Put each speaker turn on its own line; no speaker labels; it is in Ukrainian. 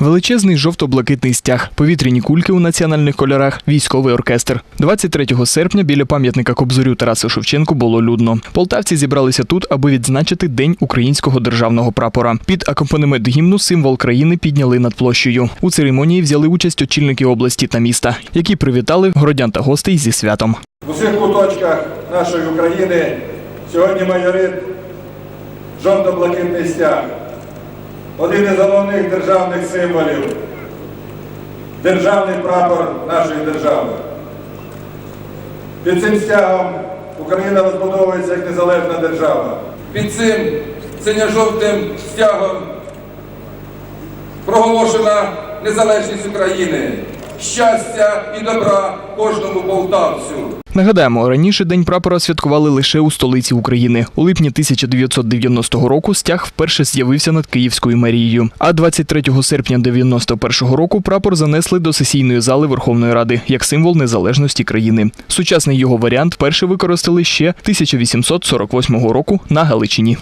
Величезний жовто-блакитний стяг, повітряні кульки у національних кольорах, військовий оркестр. 23 серпня біля пам'ятника Кобзарю Тарасу Шевченку було людно. Полтавці зібралися тут, аби відзначити День українського державного прапора. Під акомпанемент гімну символ країни підняли над площею. У церемонії взяли участь очільники області та міста, які привітали городян та гостей зі святом.
В усіх куточках нашої України сьогодні майорить жовто-блакитний стяг. Один із головних державних символів державний прапор нашої держави. Під цим стягом Україна розбудовується як незалежна держава.
Під цим синьо-жовтим стягом проголошена незалежність України. Щастя і добра кожному полтавцю.
Нагадаємо, раніше День прапора святкували лише у столиці України. У липні 1990 року стяг вперше з'явився над Київською мерією. А 23 серпня 91 року прапор занесли до сесійної зали Верховної Ради як символ незалежності країни. Сучасний його варіант перше використали ще 1848 року на Галичині.